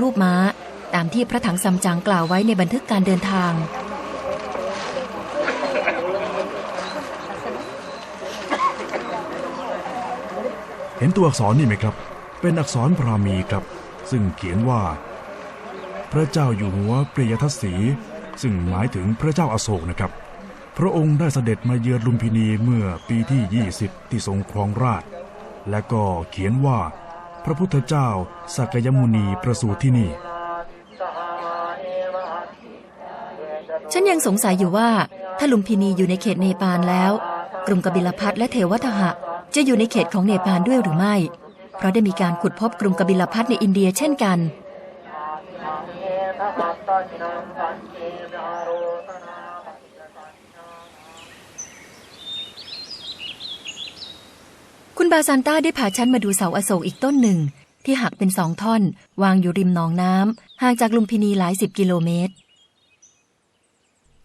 รูปม้า ตามที่พระถังซัมจั๋งกล่าวไว้ในบันทึกการเดินทาง เห็นตัวอักษรนี่ไหมครับ เป็นอักษรพราหมีครับ ซึ่งเขียนว่า พระเจ้าอยู่หัวเปรยทัศสีซึ่งหมายถึงพระเจ้าอาโศกนะครับ พระองค์ได้เสด็จมาเยือนลุมพินีเมื่อปีที่ 20 ที่ทรงครองราช และก็เขียนว่า พระพุทธเจ้าสักยมุนีประสูติที่นี่ ฉันยังสงสัยอยู่ว่า ถ้าลุมพินีอยู่ในเขตเนปาลแล้วกรุงกบิลพัทและเทวทหะ จะอยู่ในเขตของเนปาลด้วยหรือไม่ เพราะได้มีการขุดพบกรุงกบิลพัทในอินเดียเช่นกัน บาซานต้าได้พาฉันมาดูเสาอโศกอีกต้นหนึ่ง ที่หักเป็นสองท่อน วางอยู่ริมหนองน้ำห่างจากลุมพินีหลายสิบกิโลเมตร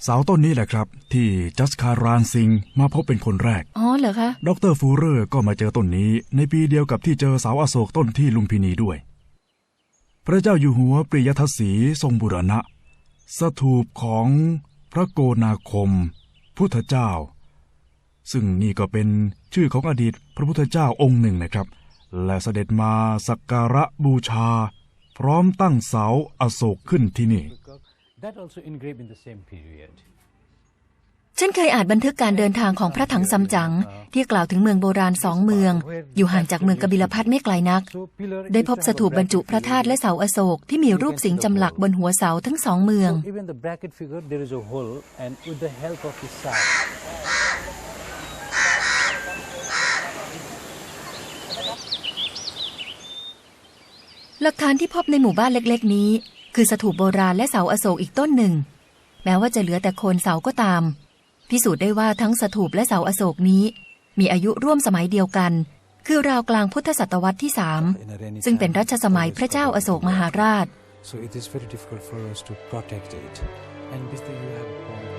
เสาต้นนี้แหละครับ ที่จัสคารานซิงมาพบเป็นคนแรก อ๋อเหรอคะ ดรฟูเรอร์ก็มาเจอต้นนี้ ในปีเดียวกับที่เจอเสาอโศกต้นที่ลุมพินีด้วย พระเจ้าอยู่หัวปริยทัศสีทรงบุรณะ สถูปของพระโกนาคม พุทธเจ้า ซึ่งนี่ก็เป็น ชื่อของอดีตพระพุทธเจ้าองค์หนึ่งนะครับ และเสด็จมาสักการะบูชา พร้อมตั้งเสาอโศกขึ้นที่นี่ That also engraved in the same period. ฉันเคยอ่านบันทึกการเดินทางของพระถังซัมจั๋งที่กล่าวถึงเมืองโบราณสองเมือง อยู่ห่างจากเมืองกบิลพัทไม่ไกลนัก So pillar ได้พบสถูปบรรจุพระธาตุและเสาอโศกที่มีรูปสิงห์จำหลักบนหัวเสาทั้งสองเมือง หลักฐานที่พบในหมู่บ้านเล็ก ๆ นี้ คือสถูปโบราณและเสาอโศกอีกต้นหนึ่ง แม้ว่าจะเหลือแต่โคนเสาก็ตาม พิสูจน์ได้ว่าทั้งสถูปและเสาอโศกนี้ มีอายุร่วมสมัยเดียวกัน คือราวกลางพุทธศตวรรษที่สาม in a rainy ซึ่งเป็น time, รัชสมัยพระเจ้าอโศกมหาราช So it is very difficult for us to protect it. And with the you have a point.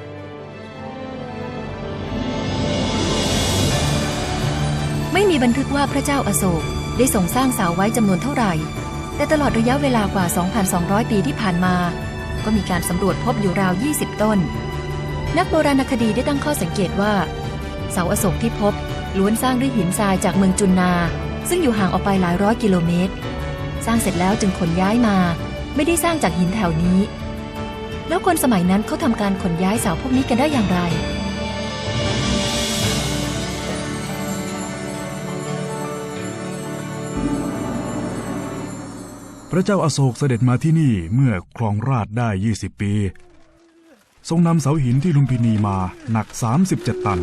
ไม่มีบันทึกว่าพระเจ้าอโศกได้ทรงสร้างเสาไว้จำนวนเท่าไหร่ แต่ตลอดระยะเวลากว่า 2,200 ปีที่ผ่านมา ก็มีการสำรวจพบอยู่ราว 20 ต้น นักโบราณคดีได้ตั้งข้อสังเกตว่า เสาอโศกที่พบล้วนสร้างด้วยหินทรายจากเมืองจุนนา ซึ่งอยู่ห่างออกไปหลายร้อยกิโลเมตร สร้างเสร็จแล้วจึงขนย้ายมา ไม่ได้สร้างจากหินแถวนี้ แล้วคนสมัยนั้นเขาทำการขนย้ายเสาพวกนี้กันได้อย่างไร ระเจ้าอาโศกเสด็จมาที่นี่เมื่อครองราชได้ 20 ปี ทรงนำเสาหินที่ลุมพินีมาหนัก 37 ตัน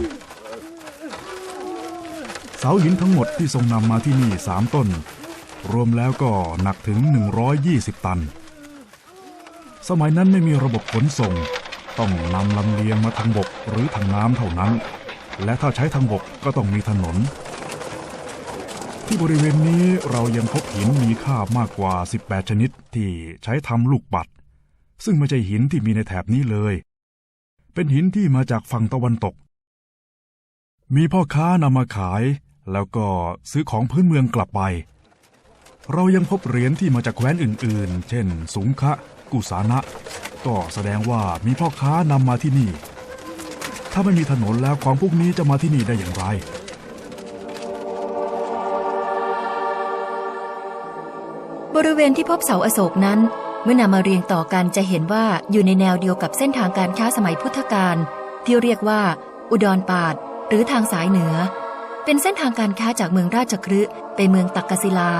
เสาหินทั้งหมดที่ทรงนำมาที่นี่สามต้น รวมแล้วก็หนักถึง 120 ตัน สมัยนั้นไม่มีระบบขนส่ง ต้องนำลำเลียงมาทางบกหรือทางน้ำเท่านั้น และถ้าใช้ทางบกก็ต้องมีถนน ที่บริเวณนี้เรายังพบหินมีค่ามากกว่า 18 ชนิดที่ใช้ทำลูกปัด ซึ่งไม่ใช่หินที่มีในแถบนี้เลย เป็นหินที่มาจากฝั่งตะวันตก มีพ่อค้านำมาขาย แล้วก็ซื้อของพื้นเมืองกลับไป เรายังพบเหรียญที่มาจากแคว้นอื่นๆ เช่น สุงคะ กุสานะ ก็แสดงว่ามีพ่อค้านำมาที่นี่ ถ้าไม่มีถนนแล้วของพวกนี้จะมาที่นี่ได้อย่างไร ริเวณที่พบเสาอโศกนั้น เมื่อนำมาเรียงต่อกันจะเห็นว่าอยู่ในแนวเดียวกับเส้นทางการค้าสมัยพุทธกาลที่เรียกว่า อุดรปาดหรือทางสายเหนือ เป็นเส้นทางการค้าจากเมืองราชคฤห์ไปเมืองตักกศิลา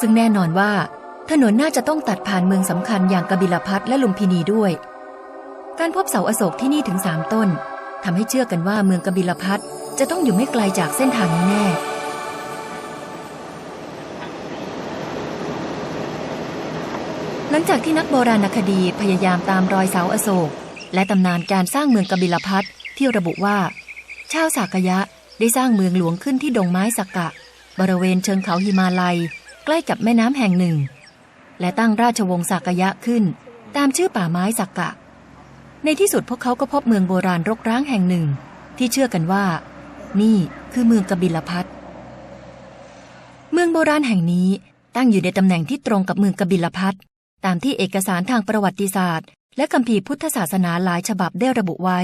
ซึ่งแน่นอนว่า ถนนน่าจะต้องตัดผ่านเมืองสำคัญอย่างกบิลพัทและลุมพินีด้วย การพบเสาอโศกที่นี่ถึงสามต้นทำให้เชื่อกันว่าเมืองกบิลพัทจะต้องอยู่ไม่ไกลจากเส้นทางนี้แน่ ลังจากที่นักโบราณคดีพยายามตามรอยเสาอโศก และตำนานการสร้างเมืองกบิลพัทที่ระบุว่า ชาวสากยะได้สร้างเมืองหลวงขึ้นที่ดงไม้สักกะ บริเวณเชิงเขาหิมาลัย ใกล้กับแม่น้ำแห่งหนึ่ง และตั้งราชวงศ์สากยะขึ้น ตามชื่อป่าไม้สักกะ ในที่สุดพวกเขาก็พบเมืองโบราณรกร้างแห่งหนึ่ง ที่เชื่อกันว่า นี่คือเมืองกบิลพัทเมืองโบราณแห่งนี้ตั้งอยู่ในตำแหน่งที่ตรงกับเมืองกบิลพัท ตามที่เอกสารทางประวัติศาสตร์ และคัมภีร์พุทธศาสนาหลายฉบับได้ระบุไว้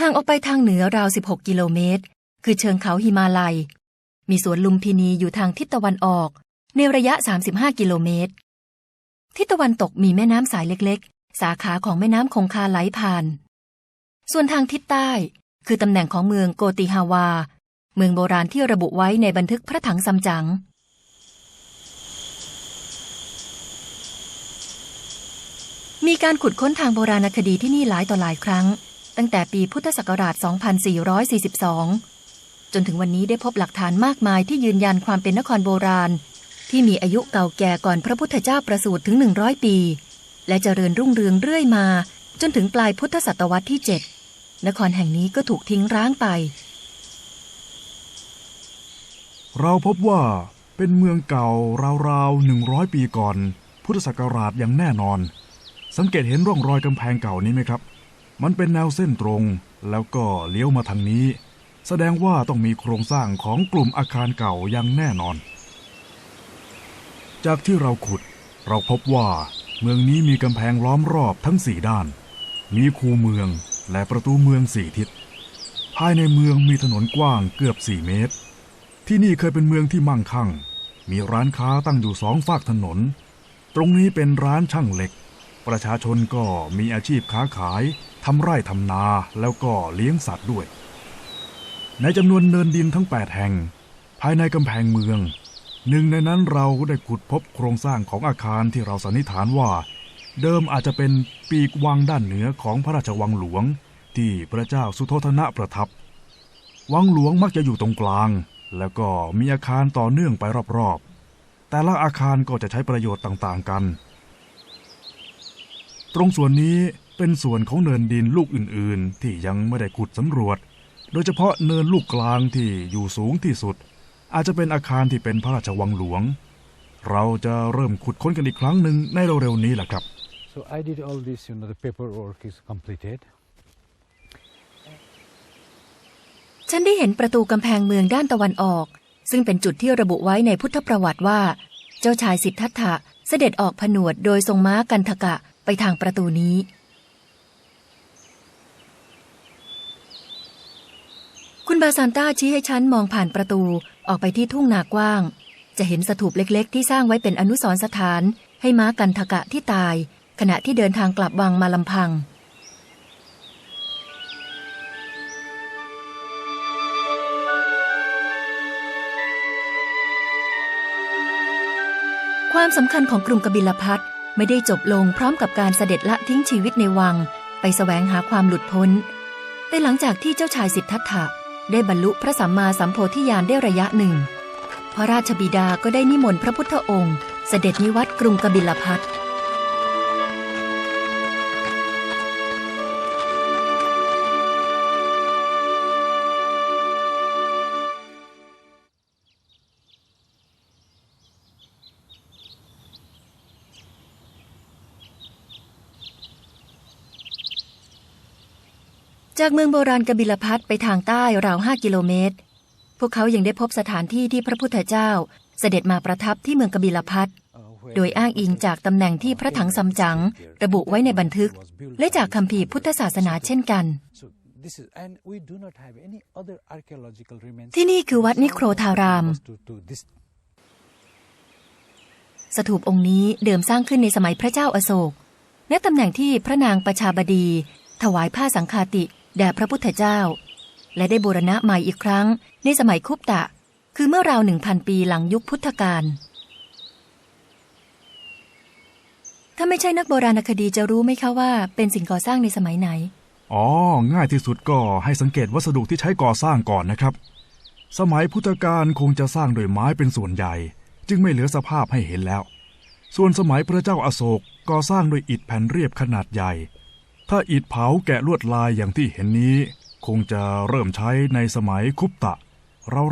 ห่างออกไปทางเหนือราว 16 กิโลเมตร คือเชิงเขาหิมาลัย มีสวนลุมพินีอยู่ทางทิศตะวันออก ในระยะ 35 กิโลเมตร ทิศตะวันตกมีแม่น้ำสายเล็กๆ สาขาของแม่น้ำคงคาไหลผ่าน ส่วนทางทิศใต้ คือตำแหน่งของเมืองโกติฮาวา เมืองโบราณที่ระบุไว้ในบันทึกพระถังซัมจั๋ง มีการขุดค้นทางโบราณคดีที่นี่หลายต่อหลายครั้ง ตั้งแต่ปีพุทธศักราช 2442 จนถึงวันนี้ได้พบหลักฐานมากมายที่ยืนยันความเป็นนครโบราณ ที่มีอายุเก่าแก่ก่อนพระพุทธเจ้าประสูติถึง 100 ปี และเจริญรุ่งเรืองเรื่อยมา จนถึงปลายพุทธศตวรรษที่ 7 นครแห่งนี้ก็ถูกทิ้งร้างไป เราพบว่าเป็นเมืองเก่าราวๆหนึ่งร้อยปีก่อน พุทธศักราชอย่างแน่นอน สังเกตเห็นร่องรอยกำแพงเก่านี้ไหมครับ มันเป็นแนวเส้นตรง แล้วก็เลี้ยวมาทางนี้ แสดงว่าต้องมีโครงสร้างของกลุ่มอาคารเก่าอย่างแน่นอน จากที่เราขุด เราพบว่าเมืองนี้มีกำแพงล้อมรอบทั้งสี่ด้าน มีคูเมืองและประตูเมืองสี่ทิศ ภายในเมืองมีถนนกว้างเกือบสี่เมตร ที่นี่เคยเป็นเมืองที่มั่งคั่ง มีร้านค้าตั้งอยู่สองฝากถนน ตรงนี้เป็นร้านช่างเหล็ก ประชาชนก็มีอาชีพค้าขายทำไร่ทำนาแล้วก็เลี้ยงสัตว์ด้วย ในจำนวนเนินดินทั้ง 8 แห่ง ภายในกำแพงเมือง หนึ่งในนั้นเราได้ขุดพบโครงสร้างของอาคารที่เราสันนิษฐานว่า เดิมอาจจะเป็นปีกวังด้านเหนือของพระราชวังหลวง ที่พระเจ้าสุโธทนะประทับ วังหลวงมักจะอยู่ตรงกลาง แล้วก็มีอาคารต่อเนื่องไปรอบๆแต่ละอาคารก็จะใช้ประโยชน์ต่างๆกัน ตรงส่วนนี้เป็นส่วนของเนินดินลูกอื่นๆ ที่ยังไม่ได้ขุดสำรวจ โดยเฉพาะเนินลูกกลางที่อยู่สูงที่สุด อาจจะเป็นอาคารที่เป็นพระราชวังหลวง เราจะเริ่มขุดค้นกันอีกครั้งหนึ่งในเร็วๆนี้แหละครับ So I did all this, you know, the paperwork is completed. ฉันได้เห็นประตูกำแพงเมืองด้านตะวันออก ซึ่งเป็นจุดที่ระบุไว้ในพุทธประวัติว่า เจ้าชายสิทธัตถะเสด็จออกผนวดโดยทรงม้ากันทกะ ไปทางประตูนี้ คุณบาซานต้าชี้ให้ฉันมองผ่านประตูออกไปที่ทุ่งนากว้าง จะเห็นสถูปเล็กๆ ที่สร้างไว้เป็นอนุสรณ์สถาน ให้ม้ากันทกะที่ตาย ขณะที่เดินทางกลับวังมาลำพังความสำคัญของกรุงกบิลพัท ไม่ได้จบลงพร้อมกับการเสด็จละทิ้งชีวิตในวัง ไปแสวงหาความหลุดพ้น แต่หลังจากที่เจ้าชายสิทธัตถะได้บรรลุพระสัมมาสัมโพธิญาณได้ระยะหนึ่ง พระราชบิดาก็ได้นิมนต์พระพุทธองค์ เสด็จนิวัตกรุงกบิลพัท จากเมืองโบราณกบิลพัทไปทางใต้ราวห้ากิโลเมตร พวกเขายังได้พบสถานที่ที่พระพุทธเจ้า เสด็จมาประทับที่เมืองกบิลพัทโดยอ้างอิงจากตำแหน่งที่พระถังซัมจั๋งระบุไว้ในบันทึก และจากคัมภีพุทธศาสนาเช่นกัน ที่นี่คือวัดนิโครธาราม สถูปองค์นี้เดิมสร้างขึ้นในสมัยพระเจ้าอโศก และตำแหน่งที่พระนางประชาบดี ถวายผ้าสังฆาติ แด่พระพุทธเจ้า และได้บูรณะใหม่อีกครั้ง ในสมัยคุปตะ คือเมื่อราวหนึ่งพันปีหลังยุคพุทธกาลถ้าไม่ใช่นักโบราณคดีจะรู้ไหมคะว่าเป็นสิ่งก่อสร้างในสมัยไหน อ๋อ ง่ายที่สุดก็ให้สังเกตวัสดุที่ใช้ก่อสร้างก่อนนะครับ สมัยพุทธกาลคงจะสร้างโดยไม้เป็นส่วนใหญ่ จึงไม่เหลือสภาพให้เห็นแล้ว ส่วนสมัยพระเจ้าอาโศกก่อสร้างโดยอิฐแผ่นเรียบขนาดใหญ่ ถ้าอิฐเผาแกะลวดลายอย่างที่เห็นนี้ คงจะเริ่มใช้ในสมัยคุปตะ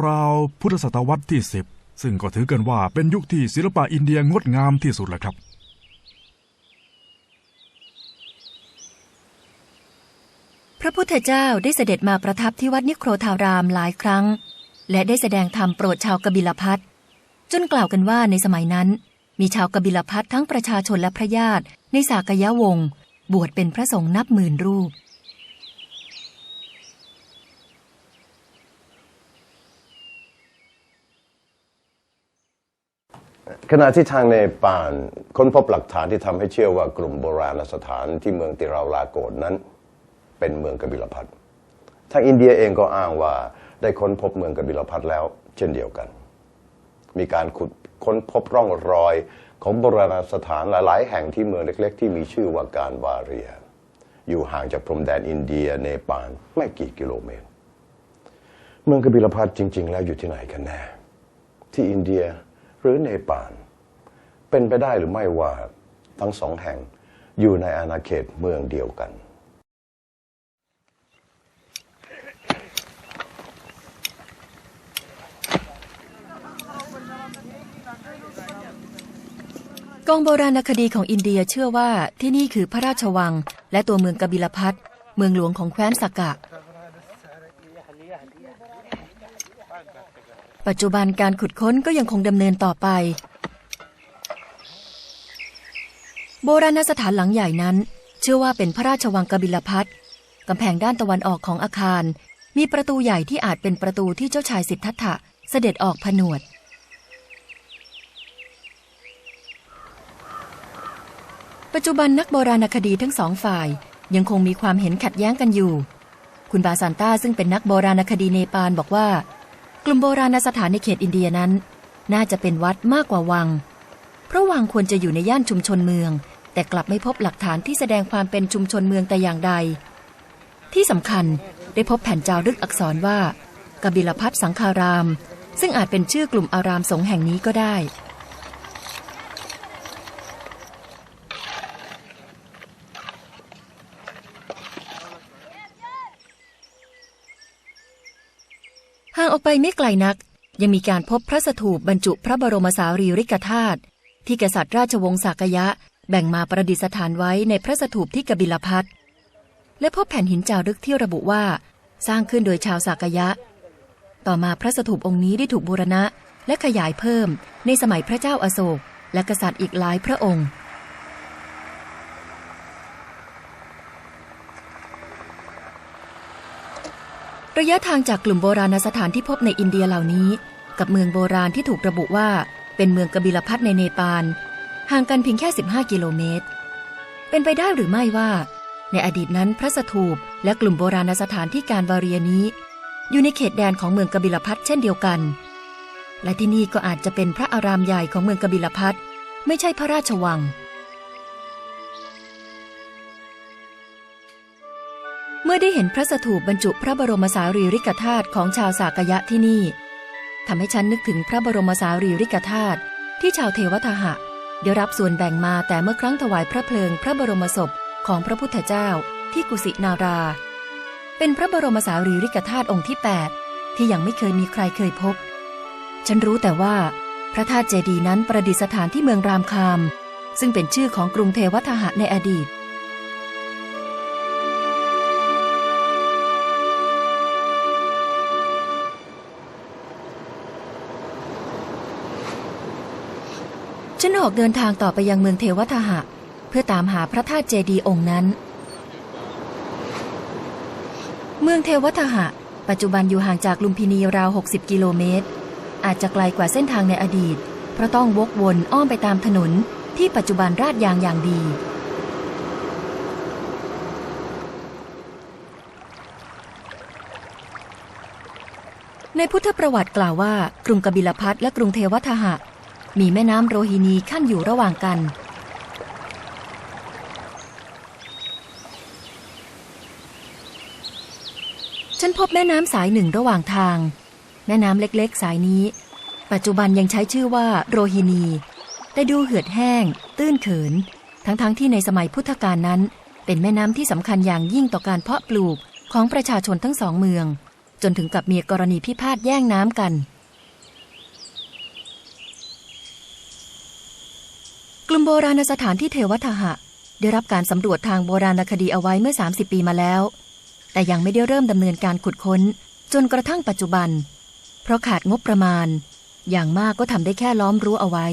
ราวๆ พุทธศตวรรษที่ 10 ซึ่งก็ถือกันว่าเป็นยุคที่ศิลปะอินเดียงดงามที่สุดแหละครับพระพุทธเจ้าได้เสด็จมาประทับที่วัดนิโครธารามหลายครั้ง และได้แสดงธรรมโปรดชาวกบิลพัทจจนกล่าวกันว่าในสมัยนั้น มีชาวกบิลพัททั้งประชาชนและพระญาติในสากยะวงศ์ บวชเป็นพระสงฆ์นับหมื่นรูป ขณะที่ทางในป่านค้นพบหลักฐานที่ทำให้เชื่อว่ากลุ่มโบราณสถานที่เมืองติราลาโกดนั้น เป็นเมืองกบิลพัททางอินเดียเองก็อ้างว่าได้ค้นพบเมืองกบิลพัทแล้ว เช่นเดียวกัน มีการขุดค้นพบร่องรอย ของโบราณสถานหลาย ๆ แห่งที่เมืองเล็ก ๆ ที่มีชื่อว่าการวาเรีย อยู่ห่างจากพรมแดนอินเดียเนปาลไม่กี่กิโลเมตร เมืองกบิลพัทจริง ๆ แล้วอยู่ที่ไหนกันแน่ ที่อินเดียหรือเนปาลเป็นไปได้หรือไม่ว่าทั้งสองแห่งอยู่ในอาณาเขตเมืองเดียวกัน องโบราณคดีของอินเดียเชื่อว่าที่นี่คือพระราชวัง และตัวเมืองกบิลพัทเมืองหลวงของแคว้นสักกะ ปัจจุบันการขุดค้นก็ยังคงดำเนินต่อไป โบราณสถานหลังใหญ่นั้น เชื่อว่าเป็นพระราชวังกบิลพัทกำแพงด้านตะวันออกของอาคาร มีประตูใหญ่ที่อาจเป็นประตูที่เจ้าชายสิทธัตถะเสด็จออกผนวด ปัจจุบันนักโบราณคดีทั้งสองฝ่าย ยังคงมีความเห็นขัดแย้งกันอยู่ คุณบาซานต้าซึ่งเป็นนักโบราณคดีเนปาลบอกว่า กลุ่มโบราณสถานในเขตอินเดียนั้น น่าจะเป็นวัดมากกว่าวัง เพราะวังควรจะอยู่ในย่านชุมชนเมือง แต่กลับไม่พบหลักฐานที่แสดงความเป็นชุมชนเมืองแต่อย่างใด ที่สำคัญได้พบแผ่นจารึกอักษรว่ากบิลพัทสังคาราม ซึ่งอาจเป็นชื่อกลุ่มอารามสงฆ์แห่งนี้ก็ได้ ห่างออก ไปไม่ไกลนัก ยังมีการพบพระสถูปบรรจุพระบรมสารีริกธาตุที่กษัตริย์ราชวงศ์สากยะ แบ่งมาประดิษฐานไว้ในพระสถูปที่กบิลพัทและพบแผ่นหินจารึกที่ระบุว่า สร้างขึ้นโดยชาวสากยะ ต่อมาพระสถูปองค์นี้ได้ถูกบูรณะและขยายเพิ่มในสมัยพระเจ้าอาโศก และกษัตริย์อีกหลายพระองค์ ระยะทางจากกลุ่มโบราณสถานที่พบในอินเดียเหล่านี้ กับเมืองโบราณที่ถูกระบุว่าเป็นเมืองกบิลพัทในเนปาลห่างกันเพียงแค่ 15 กิโลเมตร เป็นไปได้หรือไม่ว่า ในอดีตนั้นพระสถูปและกลุ่มโบราณสถานที่การวาเรียนี้ อยู่ในเขตแดนของเมืองกบิลพัทเช่นเดียวกัน และที่นี่ก็อาจจะเป็นพระอารามใหญ่ของเมืองกบิลพัทไม่ใช่พระราชวัง เมื่อได้เห็นพระสถูปบรรจุพระบรมสารีริกธาตุของชาวสากยะที่นี่ทำให้ฉันนึกถึงพระบรมสารีริกธาตุที่ชาวเทวทหะ ได้รับส่วนแบ่งมาแต่เมื่อครั้งถวายพระเพลิงพระบรมศพของพระพุทธเจ้าที่กุสินารา เป็นพระบรมสารีริกธาตุองค์ที่ 8 ที่ยังไม่เคยมีใครเคยพบ ฉันรู้แต่ว่า พระธาตุเจดีย์นั้นประดิษฐานที่เมืองรามคาม ซึ่งเป็นชื่อของกรุงเทวทหะในอดีต ฉันออกเดินทางต่อไปยังเมืองเทวทหะ เพื่อตามหาพระธาตุเจดีย์องค์นั้น เมืองเทวทหะ ปัจจุบันอยู่ห่างจากลุมพินีราว 60 กิโลเมตร อาจจะไกลกว่าเส้นทางในอดีต เพราะต้องวกวนอ้อมไปตามถนนที่ปัจจุบันราดยางอย่างดีในพุทธประวัติกล่าวว่ากรุงกบิลพัทและกรุงเทวทหะ มีแม่น้ำโรฮินีขั้นอยู่ระหว่างกัน ฉันพบแม่น้ำสายหนึ่งระหว่างทาง แม่น้ำเล็กๆ สายนี้ ปัจจุบันยังใช้ชื่อว่าโรฮินีแต่ดูเหือดแห้ง ตื้นเขิน ทั้งๆทที่ในสมัยพุทธกาลนั้น เป็นแม่น้ำที่สำคัญอย่างยิ่งต่อการเพาะปลูกของประชาชนทั้งสองเมือง จนถึงกับมีกรณีพิพาทแย่งน้ำกัน ลุ่มโบราณสถานที่เทวทหะ ได้รับการสำรวจทางโบราณคดีเอาไว้เมื่อ 30 ปีมาแล้ว แต่ยังไม่ได้เริ่มดำเนินการขุดค้น จนกระทั่งปัจจุบัน เพราะขาดงบประมาณ อย่างมากก็ทำได้แค่ล้อมรั้วเอาไว้